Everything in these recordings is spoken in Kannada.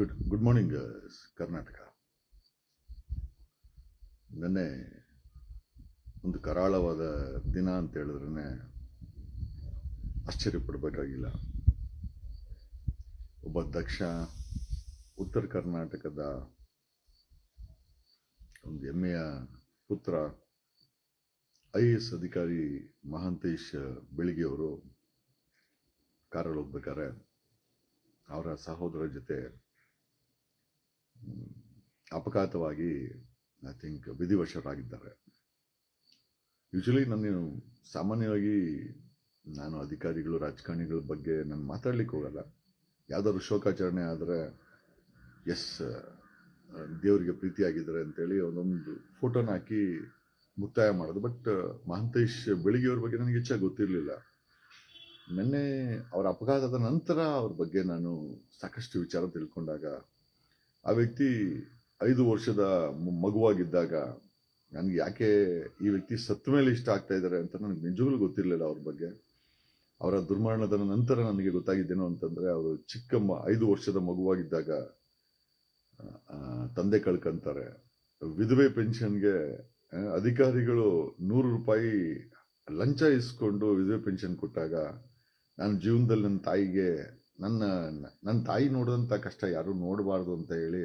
ಗುಡ್ ಗುಡ್ ಮಾರ್ನಿಂಗ್ ಕರ್ನಾಟಕ ನೆನ್ನೆ ಒಂದು ಕರಾಳವಾದ ದಿನ ಅಂತ ಹೇಳಿದ್ರೆ ಆಶ್ಚರ್ಯಪಡಬೇಕಾಗಿಲ್ಲ ಒಬ್ಬ ದಕ್ಷ ಉತ್ತರ ಕರ್ನಾಟಕದ ಒಂದು ಹೆಮ್ಮೆಯ ಪುತ್ರ, ಐ ಎ ಎಸ್ ಅಧಿಕಾರಿ ಮಹಾಂತೇಶ್ ಬೆಳಿಗ್ಗೆಯವರು ಕಾರಲ್ಲಿ ಹೋಗ್ಬೇಕಾರೆ ಅವರ ಸಹೋದರ ಜೊತೆ ಅಪಘಾತವಾಗಿ ಐ ಥಿಂಕ್ ವಿಧಿವಶರಾಗಿದ್ದಾರೆ. ಯೂಶಲಿ ನಾನು ಸಾಮಾನ್ಯವಾಗಿ ನಾನು ಅಧಿಕಾರಿಗಳು, ರಾಜಕಾರಣಿಗಳ ಬಗ್ಗೆ ನಾನು ಮಾತಾಡ್ಲಿಕ್ಕೆ ಹೋಗಲ್ಲ. ಯಾವುದಾದ್ರು ಶೋಕಾಚರಣೆ ಆದರೆ ಎಸ್ ದೇವರಿಗೆ ಪ್ರೀತಿಯಾಗಿದ್ದಾರೆ ಅಂತೇಳಿ ಒಂದೊಂದು ಫೋಟೋನ ಹಾಕಿ ಮುಕ್ತಾಯ ಮಾಡೋದು. ಬಟ್ ಮಹಂತೇಶ್ ಬೆಳಿಗ್ಗೆಯವ್ರ ಬಗ್ಗೆ ನನಗೆ ಹೆಚ್ಚಾಗಿ ಗೊತ್ತಿರಲಿಲ್ಲ. ನಿನ್ನೆ ಅವರ ಅಪಘಾತದ ನಂತರ ಅವ್ರ ಬಗ್ಗೆ ನಾನು ಸಾಕಷ್ಟು ವಿಚಾರ ತಿಳ್ಕೊಂಡಾಗ ಆ ವ್ಯಕ್ತಿ ಐದು ವರ್ಷದ ಮಗುವಾಗಿದ್ದಾಗ ನನಗೆ ಯಾಕೆ ಈ ವ್ಯಕ್ತಿ ಸತ್ತ ಮೇಲೆ ಇಷ್ಟ ಆಗ್ತಾ ಇದ್ದಾರೆ ಅಂತ ನನಗೆ ನಿಜವಾಗ್ಲೂ ಗೊತ್ತಿರಲಿಲ್ಲ ಅವ್ರ ಬಗ್ಗೆ. ಅವರ ದುರ್ಮರಣದ ನಂತರ ನನಗೆ ಗೊತ್ತಾಗಿದ್ದೇನು ಅಂತಂದರೆ ಅವರು ಚಿಕ್ಕಮ್ಮ ಐದು ವರ್ಷದ ಮಗುವಾಗಿದ್ದಾಗ ತಂದೆ ಕಳ್ಕೊಂತಾರೆ. ವಿಧವೆ ಪೆನ್ಷನ್ಗೆ ಅಧಿಕಾರಿಗಳು ನೂರು ರೂಪಾಯಿ ಲಂಚ ಇಸ್ಕೊಂಡು ವಿಧವೆ ಪೆನ್ಷನ್ ಕೊಟ್ಟಾಗ ನಾನು ಜೀವನದಲ್ಲಿ ನನ್ನ ತಾಯಿಗೆ ನನ್ನ ನನ್ನ ತಾಯಿ ನೋಡಿದಂಥ ಕಷ್ಟ ಯಾರೂ ನೋಡಬಾರ್ದು ಅಂತ ಹೇಳಿ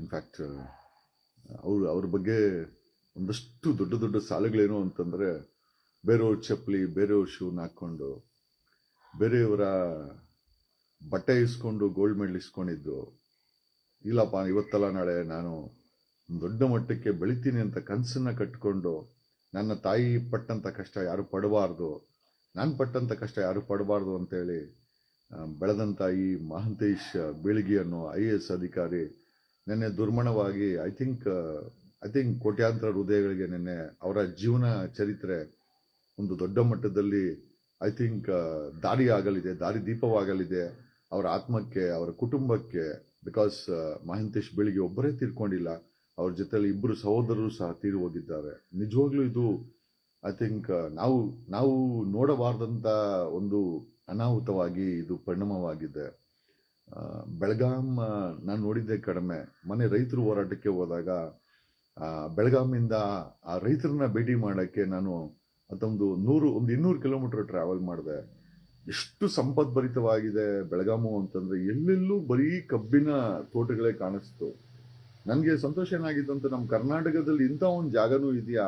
ಇನ್ಫ್ಯಾಕ್ಟ್ ಅವರು ಅವ್ರ ಬಗ್ಗೆ ಒಂದಷ್ಟು ದೊಡ್ಡ ದೊಡ್ಡ ಸಾಲುಗಳೇನು ಅಂತಂದರೆ, ಬೇರೆಯವ್ರ ಚಪ್ಪಲಿ, ಬೇರೆಯವ್ರ ಶೂನ ಹಾಕ್ಕೊಂಡು ಬೇರೆಯವರ ಬಟ್ಟೆ ಇಸ್ಕೊಂಡು ಗೋಲ್ಡ್ ಮೆಡಲ್ ಇಸ್ಕೊಂಡಿದ್ದು, ಇಲ್ಲಪ್ಪ, ಇವತ್ತಲ್ಲ ನಾಳೆ ನಾನು ದೊಡ್ಡ ಮಟ್ಟಕ್ಕೆ ಬೆಳಿತೀನಿ ಅಂತ ಕನಸನ್ನು ಕಟ್ಕೊಂಡು ನನ್ನ ತಾಯಿ ಪಟ್ಟಂಥ ಕಷ್ಟ ಯಾರು ಪಡಬಾರ್ದು. ನಾನು ಪಟ್ಟಂಥ ಕಷ್ಟ ಯಾರು ಪಡಬಾರ್ದು ಅಂತೇಳಿ ಬೆಳೆದಂಥ ಈ ಮಹಂತೇಶ್ ಬೀಳಿಗಿ ಅನ್ನೋ ಐ ಎ ಎಸ್ ಅಧಿಕಾರಿ ನಿನ್ನೆ ದುರ್ಮಣವಾಗಿ ಐ ಥಿಂಕ್ ಐ ಥಿಂಕ್ ಕೋಟ್ಯಾಂತರ ಹೃದಯಗಳಿಗೆ ನಿನ್ನೆ ಅವರ ಜೀವನ ಚರಿತ್ರೆ ಒಂದು ದೊಡ್ಡ ಮಟ್ಟದಲ್ಲಿ ಐ ಥಿಂಕ್ ದಾರಿ ಆಗಲಿದೆ, ದಾರಿ ದೀಪವಾಗಲಿದೆ. ಅವರ ಆತ್ಮಕ್ಕೆ, ಅವರ ಕುಟುಂಬಕ್ಕೆ ಬಿಕಾಸ್ ಮಹಂತೇಶ್ ಬೆಳಿಗ್ಗೆ ಒಬ್ಬರೇ ತೀರ್ಕೊಂಡಿಲ್ಲ, ಅವ್ರ ಜೊತೆಲಿ ಇಬ್ಬರು ಸಹೋದರರು ಸಹ ತೀರಿ ಹೋಗಿದ್ದಾರೆ. ನಿಜವಾಗ್ಲೂ ಇದು ಐ ಥಿಂಕ್ ನಾವು ನಾವು ನೋಡಬಾರ್ದಂಥ ಒಂದು ಅನಾಹುತವಾಗಿ ಇದು ಪರಿಣಾಮವಾಗಿದೆ. ಬೆಳಗಾಂ ನಾನು ನೋಡಿದ್ದೆ ಕಡಿಮೆ. ಮನೆ ರೈತರು ಹೋರಾಟಕ್ಕೆ ಹೋದಾಗ ಬೆಳಗಾಮಿಂದ ಆ ರೈತರನ್ನ ಭೇಟಿ ಮಾಡೋಕ್ಕೆ ನಾನು ಅದೊಂದು ನೂರು, ಒಂದು ಇನ್ನೂರು ಕಿಲೋಮೀಟರ್ ಟ್ರಾವೆಲ್ ಮಾಡಿದೆ. ಎಷ್ಟು ಸಂಪದ್ಭರಿತವಾಗಿದೆ ಬೆಳಗಾಮು ಅಂತಂದ್ರೆ ಎಲ್ಲೆಲ್ಲೂ ಬರೀ ಕಬ್ಬಿನ ತೋಟಗಳೇ ಕಾಣಿಸ್ತು. ನನಗೆ ಸಂತೋಷ ಏನಾಗಿತ್ತು ಅಂತ ನಮ್ಮ ಕರ್ನಾಟಕದಲ್ಲಿ ಇಂಥ ಒಂದು ಜಾಗನೂ ಇದೆಯಾ?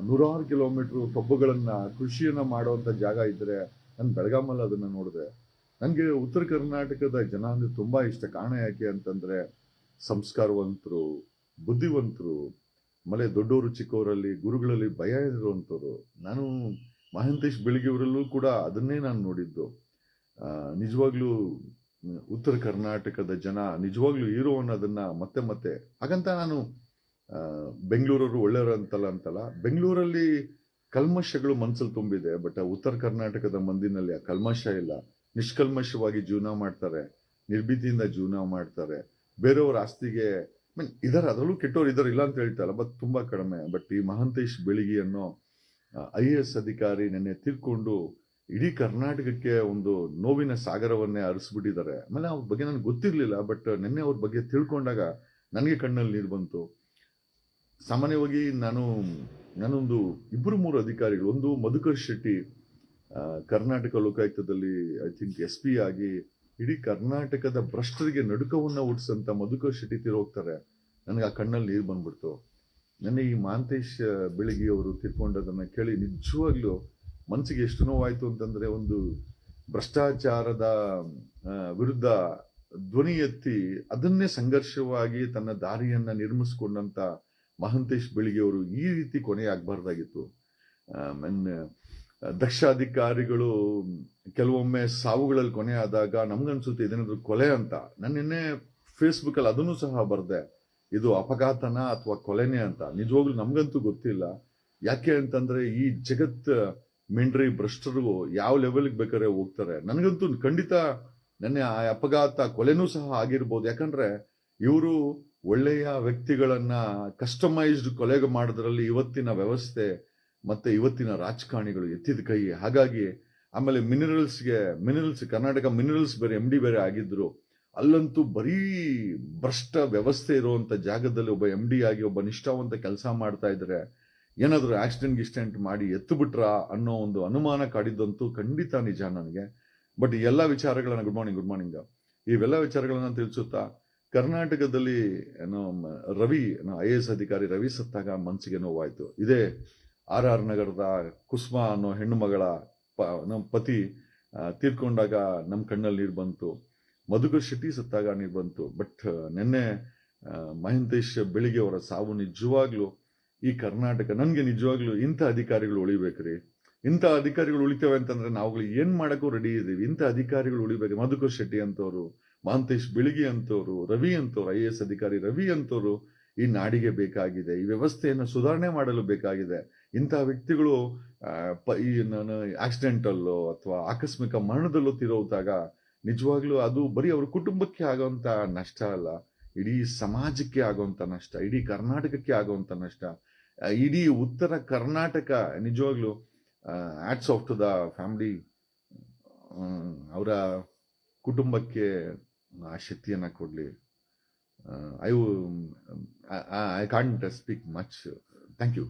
ನೂರಾರು ಕಿಲೋಮೀಟರ್ ಕಬ್ಬುಗಳನ್ನು ಕೃಷಿಯನ್ನ ಮಾಡುವಂತ ಜಾಗ ಇದ್ರೆ ನಾನು ಬೆಳಗಾಮಲ್ಲಿ ಅದನ್ನು ನೋಡಿದೆ. ನನಗೆ ಉತ್ತರ ಕರ್ನಾಟಕದ ಜನ ಅಂದರೆ ತುಂಬಾ ಇಷ್ಟ. ಕಾರಣ ಯಾಕೆ ಅಂತಂದ್ರೆ ಸಂಸ್ಕಾರವಂತರು, ಬುದ್ಧಿವಂತರು ಮಲೆ ದೊಡ್ಡವರು ಚಿಕ್ಕವರಲ್ಲಿ ಗುರುಗಳಲ್ಲಿ ಭಯ ಇರುವಂಥವ್ರು. ನಾನು ಮಹಂತೇಶ್ ಬೆಳಿಗ್ಗೆವರಲ್ಲೂ ಕೂಡ ಅದನ್ನೇ ನಾನು ನೋಡಿದ್ದು. ನಿಜವಾಗ್ಲೂ ಉತ್ತರ ಕರ್ನಾಟಕದ ಜನ ನಿಜವಾಗ್ಲೂ ಹೀರೋ ಅನ್ನೋದನ್ನ ಮತ್ತೆ ಮತ್ತೆ ಹಾಗಂತ ನಾನು ಬೆಂಗಳೂರವರು ಒಳ್ಳೆಯವರು ಅಂತಲ್ಲ ಅಂತಲ್ಲ ಬೆಂಗಳೂರಲ್ಲಿ ಕಲ್ಮಶಗಳು ಮನಸ್ಸಲ್ಲಿ ತುಂಬಿದೆ ಬಟ್ ಉತ್ತರ ಕರ್ನಾಟಕದ ಮಂದಿನಲ್ಲಿ ಆ ಕಲ್ಮಶ ಇಲ್ಲ. ನಿಷ್ಕಲ್ಮಶವಾಗಿ ಜೀವನ ಮಾಡ್ತಾರೆ, ನಿರ್ಭೀತಿಯಿಂದ ಜೀವನ ಮಾಡ್ತಾರೆ. ಬೇರೆಯವ್ರ ಆಸ್ತಿಗೆ ಮೀನ್ ಇದರ, ಅದರಲ್ಲೂ ಕೆಟ್ಟವ್ರು ಇದಾರೆ, ಇಲ್ಲ ಅಂತ ಹೇಳ್ತಾರಲ್ಲ ಬಟ್ ತುಂಬಾ ಕಡಿಮೆ. ಬಟ್ ಈ ಮಹಂತೇಶ್ ಬೆಳಿಗಿ ಅನ್ನೋ ಐ ಎ ಎಸ್ ಅಧಿಕಾರಿ ನೆನ್ನೆ ತೀರ್ಕೊಂಡು ಇಡೀ ಕರ್ನಾಟಕಕ್ಕೆ ಒಂದು ನೋವಿನ ಸಾಗರವನ್ನೇ ಅರಿಸ್ಬಿಟ್ಟಿದ್ದಾರೆ. ಆಮೇಲೆ ಅವ್ರ ಬಗ್ಗೆ ನನಗೆ ಗೊತ್ತಿರಲಿಲ್ಲ ಬಟ್ ನಿನ್ನೆ ಅವ್ರ ಬಗ್ಗೆ ತಿಳ್ಕೊಂಡಾಗ ನನಗೆ ಕಣ್ಣಲ್ಲಿ ನೀರು ಬಂತು. ಸಾಮಾನ್ಯವಾಗಿ ನಾನು, ನಾನೊಂದು ಇಬ್ಬರು ಮೂರು ಅಧಿಕಾರಿಗಳು, ಒಂದು ಮಧುಕರ್ ಶೆಟ್ಟಿ ಕರ್ನಾಟಕ ಲೋಕಾಯುಕ್ತದಲ್ಲಿ ಐ ಥಿಂಕ್ ಎಸ್ ಪಿ ಆಗಿ ಇಡೀ ಕರ್ನಾಟಕದ ಭ್ರಷ್ಟರಿಗೆ ನಡುಕವನ್ನು ಹುಟ್ಟಿಸಂತ ಮಧುಕರ್ ಶೆಟ್ಟಿ ತೀರೋಗ್ತಾರೆ ನನಗೆ ಆ ಕಣ್ಣಲ್ಲಿ ನೀರು ಬಂದ್ಬಿಡ್ತು. ನನಗೆ ಈ ಮಾಂತೇಶ್ ಬೆಳಗಿ ಅವರು ತಿರ್ಕೊಂಡದನ್ನು ಕೇಳಿ ನಿಜವಾಗ್ಲೂ ಮನಸ್ಸಿಗೆ ಎಷ್ಟು ನೋವಾಯ್ತು ಅಂತಂದ್ರೆ ಒಂದು ಭ್ರಷ್ಟಾಚಾರದ ವಿರುದ್ಧ ಧ್ವನಿ ಎತ್ತಿ ಅದನ್ನೇ ಸಂಘರ್ಷವಾಗಿ ತನ್ನ ದಾರಿಯನ್ನ ನಿರ್ಮಿಸಿಕೊಂಡಂತ ಮಹಂತೇಶ್ ಬೆಳಿಗ್ಗೆಯವರು ಈ ರೀತಿ ಕೊನೆಯಾಗಬಾರ್ದಾಗಿತ್ತು ದಕ್ಷ ಅಧಿಕಾರಿಗಳು ಕೆಲವೊಮ್ಮೆ ಸಾವುಗಳಲ್ಲಿ ಕೊನೆ ಆದಾಗ ನಮ್ಗನ್ಸುತ್ತೆ ಇದೇನಾದ್ರು ಕೊಲೆ ಅಂತ. ನಾನು ನಿನ್ನೆ ಫೇಸ್ಬುಕ್ ಅಲ್ಲಿ ಅದನ್ನು ಸಹ ಬರೆದೆ. ಇದು ಅಪಘಾತನ ಅಥವಾ ಕೊಲೆನೇ ಅಂತ. ನಿಜವಾಗ್ಲೂ ನಮಗಂತೂ ಗೊತ್ತಿಲ್ಲ. ಯಾಕೆ ಅಂತಂದ್ರೆ ಈ ಜಗತ್ ಮಿಂಡ್ರಿ ಭ್ರಷ್ಟರು ಯಾವ ಲೆವೆಲ್ಗೆ ಬೇಕಾದ್ರೆ ಹೋಗ್ತಾರೆ. ನನಗಂತೂ ಖಂಡಿತ ನೆನ್ನೆ ಆ ಅಪಘಾತ ಕೊಲೆನೂ ಸಹ ಆಗಿರ್ಬೋದು. ಯಾಕಂದ್ರೆ ಇವರು ಒಳ್ಳೆಯ ವ್ಯಕ್ತಿಗಳನ್ನ ಕಸ್ಟಮೈಸ್ಡ್ ಕೊಲೆಗೆ ಮಾಡೋದ್ರಲ್ಲಿ ಇವತ್ತಿನ ವ್ಯವಸ್ಥೆ ಮತ್ತೆ ಇವತ್ತಿನ ರಾಜಕಾರಣಿಗಳು ಎತ್ತಿದ ಕೈ. ಹಾಗಾಗಿ ಆಮೇಲೆ ಮಿನರಲ್ಸ್ಗೆ ಮಿನರಲ್ಸ್ ಕರ್ನಾಟಕ ಮಿನರಲ್ಸ್ ಬೇರೆ ಎಂ ಡಿ ಬೇರೆ ಆಗಿದ್ರು. ಅಲ್ಲಂತೂ ಬರೀ ಭ್ರಷ್ಟ ವ್ಯವಸ್ಥೆ ಇರುವಂತ ಜಾಗದಲ್ಲಿ ಒಬ್ಬ ಎಂ ಡಿ ಆಗಿ ಒಬ್ಬ ನಿಷ್ಠಾವಂತ ಕೆಲಸ ಮಾಡ್ತಾ ಇದ್ರೆ ಏನಾದರೂ ಆಕ್ಸಿಡೆಂಟ್ ಗಿಸ್ಟೆಂಟ್ ಮಾಡಿ ಎತ್ತು ಬಿಟ್ರಾ ಅನ್ನೋ ಒಂದು ಅನುಮಾನ ಕಾಡಿದ್ದಂತೂ ಖಂಡಿತ ನಿಜ ನನಗೆ. ಬಟ್ ಎಲ್ಲ ವಿಚಾರಗಳನ್ನ ಗುಡ್ ಮಾರ್ನಿಂಗ್ ಗುಡ್ ಮಾರ್ನಿಂಗ್ ಇವೆಲ್ಲ ವಿಚಾರಗಳನ್ನ ತಿಳಿಸುತ್ತಾ ಕರ್ನಾಟಕದಲ್ಲಿ, ಏನೋ ರವಿ ಐ ಎ ಎಸ್ ಅಧಿಕಾರಿ ರವಿ ಸತ್ತಾಗ ಮನಸ್ಸಿಗೆ ನೋವಾಯಿತು. ಇದೇ ಆರ್ ಆರ್ ನಗರದ ಕುಸ್ಮಾ ಅನ್ನೋ ಹೆಣ್ಣು ಮಗಳ ಪ ನಮ್ಮ ಪತಿ ತೀರ್ಕೊಂಡಾಗ ನಮ್ಮ ಕಣ್ಣಲ್ಲಿ ನೀರು ಬಂತು. ಮಧುಕರ್ ಶೆಟ್ಟಿ ಸತ್ತಾಗ ನೀರು ಬಂತು. ಬಟ್, ನಿನ್ನೆ ಮಹಂತೇಶ್ ಬೆಳಿಗ್ಗೆ ಅವರ ಸಾವು ನಿಜವಾಗ್ಲೂ ಈ ಕರ್ನಾಟಕ, ನನಗೆ ನಿಜವಾಗ್ಲೂ ಇಂಥ ಅಧಿಕಾರಿಗಳು ಉಳಿಬೇಕ್ರಿ. ಇಂಥ ಅಧಿಕಾರಿಗಳು ಉಳಿತೇವೆ ಅಂತಂದ್ರೆ ನಾವುಗಳು ಏನು ಮಾಡೋಕ್ಕೂ ರೆಡಿ ಇದ್ದೀವಿ. ಇಂಥ ಅಧಿಕಾರಿಗಳು ಉಳಿಬೇಕು. ಮಧುಕರ್ ಶೆಟ್ಟಿ ಅಂತವ್ರು ಮಹಂತೇಶ್ ಬಿಳಿಗಿ ಅಂತವರು ರವಿ ಅಂತವರು ಐ ಎಸ್ ಅಧಿಕಾರಿ ರವಿ ಅಂತವರು ಈ ನಾಡಿಗೆ ಬೇಕಾಗಿದೆ. ಈ ವ್ಯವಸ್ಥೆಯನ್ನು ಸುಧಾರಣೆ ಮಾಡಲು ಬೇಕಾಗಿದೆ. ಇಂಥ ವ್ಯಕ್ತಿಗಳು ಈ ನಾನು ಆಕ್ಸಿಡೆಂಟಲ್ಲೋ ಅಥವಾ ಆಕಸ್ಮಿಕ ಮರಣದಲ್ಲೂ ತಿರೋದಾಗ ನಿಜವಾಗ್ಲೂ ಅದು ಬರೀ ಅವ್ರ ಕುಟುಂಬಕ್ಕೆ ಆಗುವಂತ ನಷ್ಟ ಅಲ್ಲ. ಇಡೀ ಸಮಾಜಕ್ಕೆ ಆಗುವಂತ ನಷ್ಟ, ಇಡೀ ಕರ್ನಾಟಕಕ್ಕೆ ಆಗುವಂತ ನಷ್ಟ. ಇಡೀ ಉತ್ತರ ಕರ್ನಾಟಕ ನಿಜವಾಗ್ಲೂ hats off to the family ಅವರ ಕುಟುಂಬಕ್ಕೆ ಆ ಶಕ್ತಿಯನ್ನ ಕೊಡ್ಲಿ I I can't speak much thank you